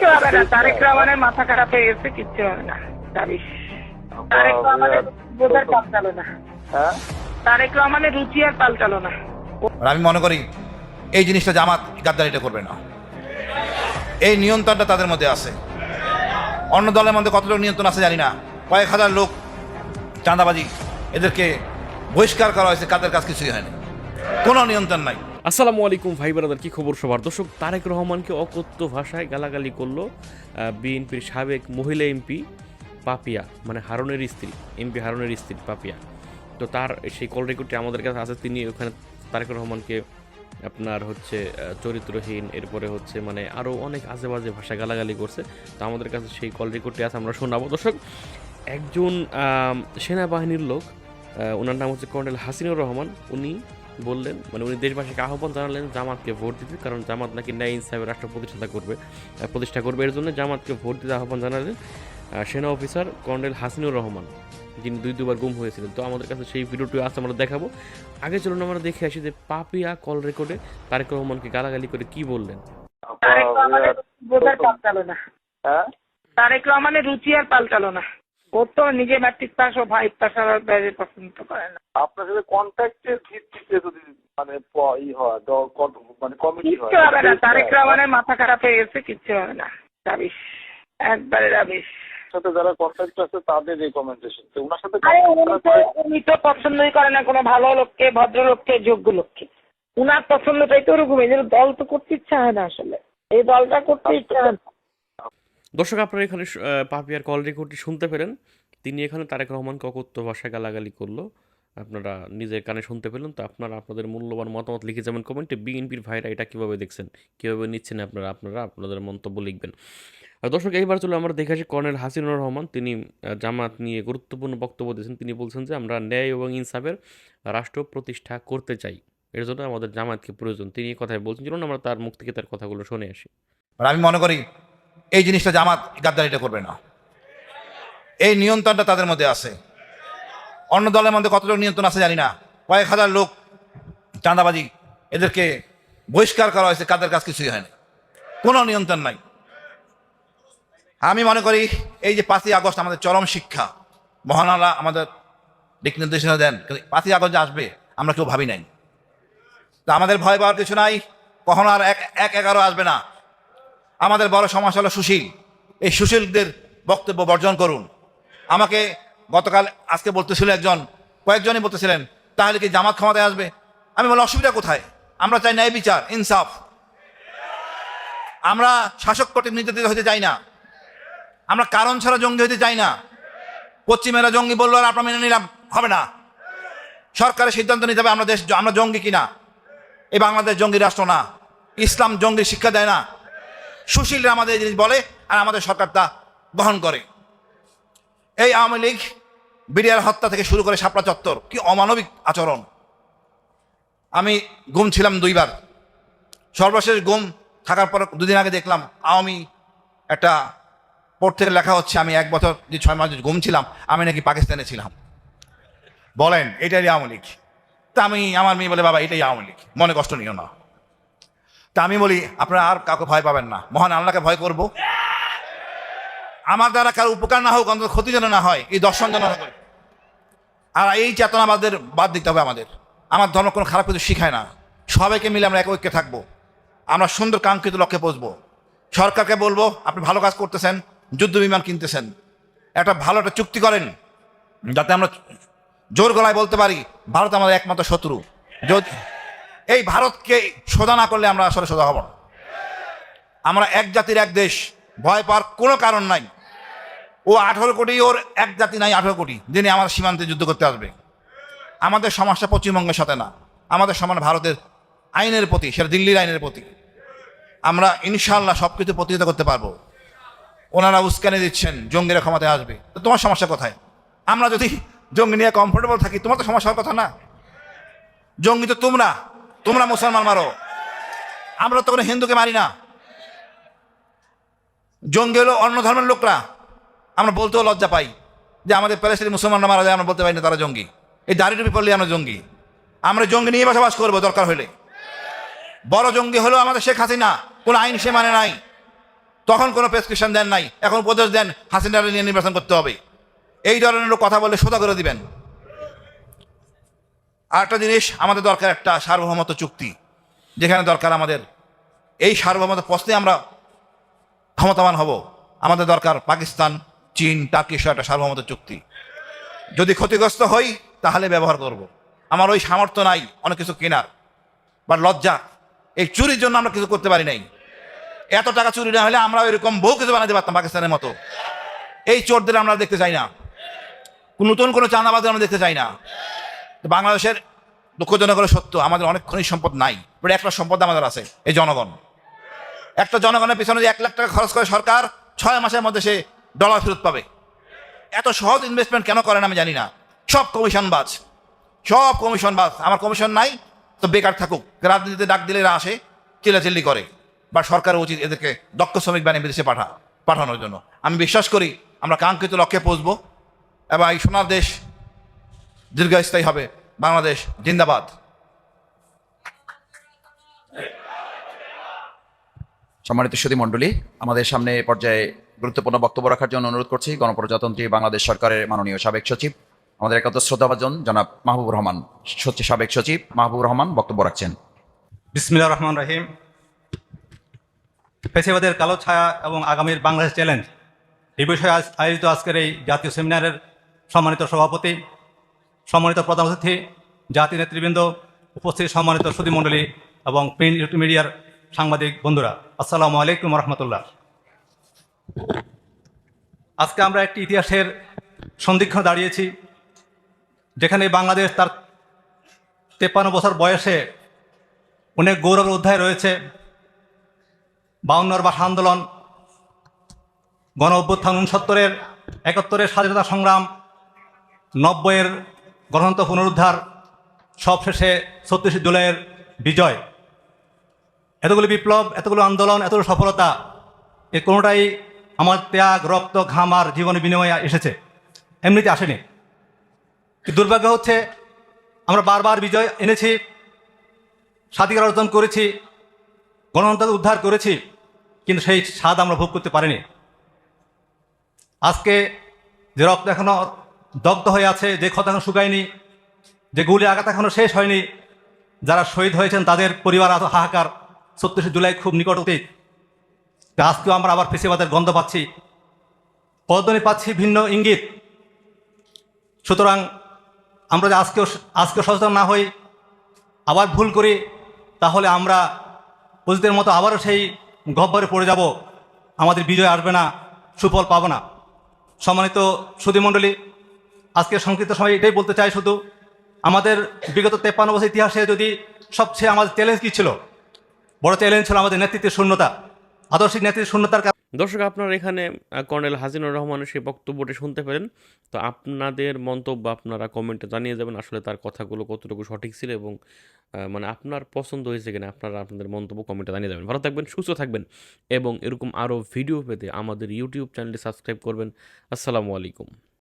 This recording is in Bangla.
কিচ্ছু হবে না। তারেক রহমানের মাথা খারাপ হয়ে গেছে কিচ্ছু হবে না। যাবিস তারেক রহমানের বোঝার পাল্টালো না। হ্যাঁ? তারেক রহমানের রুচি আর পাল্টালো না। আর আমি মনে করি এই জিনিসটা জামাত গাদ্দারিটা করবে না। এই নিয়ন্ত্রণটা তাদের মধ্যে আছে। অন্য দলের মধ্যে কত লোক নিয়ন্ত্রণ আছে জানি না। কয়েক হাজার লোক চাঁদাবাজি এদেরকে বহিষ্কার করা হয়েছে কাদের কাজ কিছুই হয়নি। কোনো নিয়ন্ত্রণ নাই। আসসালামু আলাইকুম, ভাই ব্রাদার, কি খবর সবার? দর্শক, তারেক রহমানকে অকথ্য ভাষায় গালাগালি করল বিএনপির সাবেক মহিলা এমপি পাপিয়া মানে হারুনের স্ত্রী, এমপি হারুনের স্ত্রী পাপিয়া। তো তার সেই কল রেকর্ডটি আমাদের কাছে আছে, তিনি ওখানে তারেক রহমানকে আপনার হচ্ছে চরিত্রহীন, এরপরে হচ্ছে মানে আরও অনেক আজে বাজে ভাষা গালাগালি করছে। তো আমাদের কাছে সেই কল রেকর্ডটি আছে, আমরা শোনাবো। দর্শক, একজন সেনাবাহিনীর লোক ওনার নাম হচ্ছে কর্নেল হাসিনুর রহমান। উনি বললেন মানে উনি দেশবাসীকে আহ্বান জানালেন জামাতকে ভোট দিতে কারণ জামাত নাকি ন্যায় ইনসাফের রাষ্ট্র প্রতিষ্ঠা করবে প্রতিষ্ঠা করবে। এর জন্য জামাতকে ভোট দিতে আহ্বান জানালেন সেনা অফিসার কর্নেল হাসিনুর রহমান যিনি দুই দুবার গুম হয়েছিলেন। তো আমাদের কাছে সেই ভিডিওটি আজ আমরা দেখাবো। আগে চলুন আমরা দেখে আসি যে পাপিয়া কল রেকর্ডে তারেক রহমানকে গালাগালি করে কি বললেন। তারেক রহমানের হ্যাঁ তারেক রুচি আর পাল্টালো না। ও তো নিজে ম্যাট্রিক পাস ও ভাই পাস আর বাইরে পছন্দ করে না। আপনার সাথে কন্ট্যাক্টের ভিত্তিতে যদি মানে ই হয় মানে কমিটি হয় কিচ্ছু হবে না। তারেক রহমানের মাথা খারাপ হয়ে গেছে কিচ্ছু হবে না। যাবিস একবারে যাবিস সাথে যারা কন্ট্যাক্ট আছে তাদের রেকমেন্ডেশন তো ওনার সাথে উনি তো পছন্দই করে না কোনো ভালো লোককে ভদ্রলোককে যোগ্য লোককে। উনার পছন্দটাই তো ওরকম এই দল তো করতে ইচ্ছা হয় না আসলে। এই দলটা করতে ইচ্ছা হয় না। দর্শক, আপনারা এখানে পাপিয়ার কল রেকর্ডটি শুনতে পেলেন। তিনি এখানে তারেক রহমানকে অকথ্য ভাষায় গালাগালি করল। আপনারা নিজের কানে শুনতে পেলেন। তো আপনারা আপনাদের মূল্যবান মতামত লিখে যাবেন কমেন্টে। বিএনপির ভাইরা এটা কীভাবে দেখছেন? কীভাবে নিচ্ছেন আপনারা? আপনারা আপনাদের মন্তব্য লিখবেন। আর দর্শক, এইবার চলো আমরা দেখে আসি কর্নেল হাসিনুর রহমান। তিনি জামাত নিয়ে গুরুত্বপূর্ণ বক্তব্য দিয়েছেন। তিনি বলছেন যে, আমরা ন্যায় এবং ইনসাফের রাষ্ট্র প্রতিষ্ঠা করতে চাই। এর জন্য আমাদের জামাতকে প্রয়োজন। তিনি কথাই বলছেন। চলুন আমরা তার মুখ থেকে তার কথাগুলো শুনে আসি। আর আমি মনে করি এই জিনিসটা জামাত গাদ্দারিটা করবে না। এই নিয়ন্ত্রণটা তাদের মধ্যে আছে। অন্য দলের মধ্যে কতটা নিয়ন্ত্রণ আছে জানি না। কয়েক হাজার লোক চাঁদাবাজি এদেরকে বহিষ্কার করা হয়েছে, কাদের কাজ কিছুই হয়নি। কোনো নিয়ন্ত্রণ নাই। আমি মনে করি এই যে পাঁচই আগস্ট আমাদের চরম শিক্ষা মহানালা আমাদের দিক নির্দেশনা দেন, কিন্তু পাঁচই আগস্ট যে আসবে, আমরা কেউ ভাবি নাই। তা আমাদের ভয় পাওয়ার কিছু নাই, কখনো আর এক এক এগারো আসবে না। আমাদের বড় সমাজ হলো সুশীল। এই সুশীলদের বক্তব্য বর্জন করুন। আমাকে গতকাল আজকে বলতেছিল একজন, কয়েকজনই বলতেছিলেন, তাহলে কি জামাত ক্ষমতায় আসবে? আমি বলি অসুবিধা কোথায়? আমরা চাই ন্যায় বিচার, ইনসাফ। আমরা শাসক কর্তৃক নির্যাতিত হতে চাই না। আমরা কারণ ছাড়া জঙ্গি হতে চাই না। পশ্চিমেরা জঙ্গি বলল আর আমরা মেনে নিলাম, হবে না। সরকারের সিদ্ধান্ত নিতে হবে, আমরা দেশ, আমরা জঙ্গি কিনা? এই বাংলাদেশ জঙ্গি রাষ্ট্র না। ইসলাম জঙ্গি শিক্ষা দেয় না। সুশীলরা আমাদের জিনিস বলে আর আমাদের সরকার তা বহন করে। এই আওয়ামী লীগ বিডিআর হত্যা থেকে শুরু করে শাপলা চত্বর, কি অমানবিক আচরণ। আমি গুম ছিলাম দুইবার। সর্বশেষ গুম থাকার পর দুদিন আগে দেখলাম আওয়ামী একটা পোর্ট থেকে লেখা হচ্ছে, আমি এক বছর যে ছয় মাস গুম ছিলাম, আমি নাকি পাকিস্তানে ছিলাম। বলেন এটাই আওয়ামী লীগ। তা আমি, আমার মেয়ে বলে, বাবা, এটাই আওয়ামী লীগ। মনে কষ্ট নিও না। তা আমি বলি, আপনারা আর কাউকে ভয় পাবেন না। মহান আল্লাহকে ভয় করব। আমার দ্বারা কারও উপকার না হোক, অন্তত ক্ষতি যেন না হয়, এই দর্শন যেন না হয়। আর এই চেতনা আমাদের বাদ দিতে হবে আমাদের। আমার ধর্ম কোনো খারাপ কিছু শিখায় না। সবাইকে মিলে আমরা এক ঐক্যে থাকব। আমরা সুন্দর কাঙ্ক্ষিত লক্ষ্যে পৌঁছবো। সরকারকে বলব, আপনি ভালো কাজ করতেছেন, যুদ্ধ বিমান কিনতেছেন। একটা ভালো একটা চুক্তি করেন, যাতে আমরা জোর গলায় বলতে পারি, ভারত আমাদের একমাত্র শত্রু। যদি এই ভারতকে সোজা না করলে আমরা আসলে সোজা হব না। আমরা এক জাতির এক দেশ, ভয় পাওয়ার কোনো কারণ নাই। ও আঠারো কোটি, ওর এক জাতি নাই আঠারো কোটি, যিনি আমার সীমান্তে যুদ্ধ করতে আসবে। আমাদের সমস্যা পশ্চিমবঙ্গের সাথে না। আমাদের সমান ভারতের আইনের প্রতি, সেটা দিল্লির আইনের প্রতি। আমরা ইনশাল্লাহ সব কিছু প্রতিহত করতে পারব। ওনারা উস্কানি দিচ্ছেন জঙ্গিরা ক্ষমতায় আসবে। তো তোমার সমস্যা কোথায়? আমরা যদি জঙ্গি নিয়ে কমফোর্টেবল থাকি, তোমার তো সমস্যা কথা না। জঙ্গি তো তোমরা। তোমরা মুসলমান মারো। আমরা তো কোনো হিন্দুকে মারি না। জঙ্গি হলো অন্য ধর্মের লোকরা। আমরা বলতেও লজ্জা পাই যে আমাদের প্যালেস্টাইন মুসলমানরা মারা যায়, আমরা বলতে পারি না তারা জঙ্গি। এই দাড়ি টুপি পড়লে আমরা জঙ্গি। আমরা জঙ্গি নিয়ে বসবাস করব, দরকার হলে। বড় জঙ্গি হলেও আমাদের শেখ হাসিনা। কোনো আইন সে মানে নাই। তখন কোনো প্রেসক্রিপশন দেন নাই। এখন উপদেশ দেন হাসিনারে নিয়ে নির্বাচন করতে হবে। এই ধরনের কথা বলে সোজা করে দিবেন। আর একটা জিনিস, আমাদের দরকার একটা সার্বভৌমত্ব চুক্তি। যেখানে দরকার আমাদের। এই সার্বভৌমত্ব প্রশ্নে আমরা ক্ষমতাবান হব। আমাদের দরকার পাকিস্তান, চীন টার্কি সহ একটা সার্বভৌমত্ব চুক্তি। যদি ক্ষতিগ্রস্ত হই, তাহলে ব্যবহার করব। আমার ওই সামর্থ্য নাই, অনেক কিছু কেনার। বা লজ্জা। এই চুরির জন্য আমরা কিছু করতে পারি নাই। এত টাকা চুরি না হলে আমরা এরকম বহু কিছু বানাতে পারতাম পাকিস্তানের মতো। এই চোরদের আমরা দেখতে চাই না। নতুন কোনো চাঁদাবাজ আমরা দেখতে চাই না। বাংলাদেশের দুঃখজনক হলো সত্য, আমাদের অনেক খনিজ সম্পদ নাই। প্রায় একটা সম্পদ আমাদের আছে, এই জনগণ। একটা জনগণের পিছনে যে এক লাখ টাকা খরচ করে সরকার, ছয় মাসের মধ্যে সে ডলার ফেরত পাবে। এত সহজ ইনভেস্টমেন্ট কেন করেন আমি জানি না। সব কমিশন বাজ, সব কমিশন বাজ। আমার কমিশন নাই, তো বেকার থাকুক। রাজনীতিতে ডাক দিলে এরা আসে, চিল্লাচিল্লি করে। বা সরকারের উচিত এদেরকে দক্ষ শ্রমিক বানিয়ে বিদেশে পাঠা, পাঠানোর জন্য। আমি বিশ্বাস করি আমরা কাঙ্ক্ষিত লক্ষ্যে পৌঁছবো, এবং এই সোনার দেশ দীর্ঘস্থায়ী হবে বাংলাদেশ, জিন্দাবাদ। সম্মানিত সুদী মণ্ডলী, আমাদের সামনে পর্যায়ে গুরুত্বপূর্ণ বক্তব্য রাখার জন্য অনুরোধ করছি গণপ্রজাতন্ত্রী বাংলাদেশ সরকারের মাননীয় সাবেক সচিব, আমাদের একান্ত শ্রদ্ধাভাজন জনাব মাহবুব রহমান সাবেক সচিব মাহবুব রহমান বক্তব্য রাখছেন। বিসমিল্লা রহমান রহিম। পেশাবাদের কালো ছায়া এবং আগামীর বাংলাদেশ চ্যালেঞ্জ এই বিষয়ে আয়োজিত আজকের এই জাতীয় সেমিনারের সম্মানিত সভাপতি সম্মানিত প্রধান অতিথি জাতীয় নেতৃবৃন্দ, উপস্থিত সম্মানিত সুধীমণ্ডলী এবং প্রিন্ট মিডিয়ার সাংবাদিক বন্ধুরা, আসসালামু আলাইকুম রহমতুল্লাহ আজকে আমরা একটি ইতিহাসের সন্দিক্ষণ দাঁড়িয়েছি, যেখানে বাংলাদেশ তার তেপ্পান্ন বছর বয়সে অনেক গৌরবের অধ্যায় রয়েছে। বাউন্নর ভাষা আন্দোলন গণ অভ্যুত্থান উনসত্তরের একাত্তরের স্বাধীনতা সংগ্রাম, নব্বইয়ের গণতন্ত্র পুনরুদ্ধার সবশেষে ছত্রিশে জুলাইয়ের বিজয়। এতগুলো বিপ্লব, এতগুলো আন্দোলন, এতগুলো সফলতা, এ কোনোটাই আমার ত্যাগ, রক্ত, ঘাম আর জীবন বিনিময়ে এসেছে। এমনিতে আসেনি। দুর্ভাগ্য হচ্ছে, আমরা বারবার বিজয় এনেছি স্বাধিকার অর্জন করেছি, গণতন্ত্র উদ্ধার করেছি, কিন্তু সেই স্বাদ আমরা ভোগ করতে পারিনি। আজকে যে রক্ত এখনও দগ্ধ হয়ে আছে, যে ক্ষত এখনও শুকায়নি, যে গুলি আঘাত এখনও শেষ হয়নি, যারা শহীদ হয়েছেন তাদের পরিবার আজ হাহাকার। ছত্রিশে জুলাই খুব নিকট অতীত। আজকেও আমরা আবার ফেসিবাদের গন্ধ পাচ্ছি। পদধ্বনি পাচ্ছি ভিন্ন ইঙ্গিত। সুতরাং আমরা যে আজকেও আজকে সচেতন না হই, আবার ভুল করি, তাহলে আমরা অতীতের মতো আবারও সেই গহ্বরে পড়ে যাব। আমাদের বিজয় আসবে না, সুফল পাবো না। সম্মানিত সুধীমণ্ডলী আজকে সংক্ষিপ্ত সময় এটাই বলতে চাই শুধু, আমাদের বিগত তেপ্পান্ন বছর ইতিহাসে যদি সবচেয়ে আমাদের চ্যালেঞ্জ কী ছিল? বড় চ্যালেঞ্জ ছিল আমাদের নেতৃত্বের শূন্যতা, আদর্শিক নেতৃত্বের শূন্যতার দর্শক, আপনারা এখানে কর্নেল হাসিনুর রহমানের সেই বক্তব্যটি শুনতে পেলেন। তো আপনাদের মন্তব্য আপনারা কমেন্টে জানিয়ে যাবেন, আসলে তার কথাগুলো কতটুকু সঠিক ছিল এবং মানে আপনার পছন্দ হয়েছে কিনা, আপনারা আপনাদের মন্তব্য কমেন্টে জানিয়ে যাবেন। ভালো থাকবেন, সুস্থ থাকবেন এবং এরকম আরও ভিডিও পেতে আমাদের ইউটিউব চ্যানেলটি সাবস্ক্রাইব করবেন। আসসালামু আলাইকুম।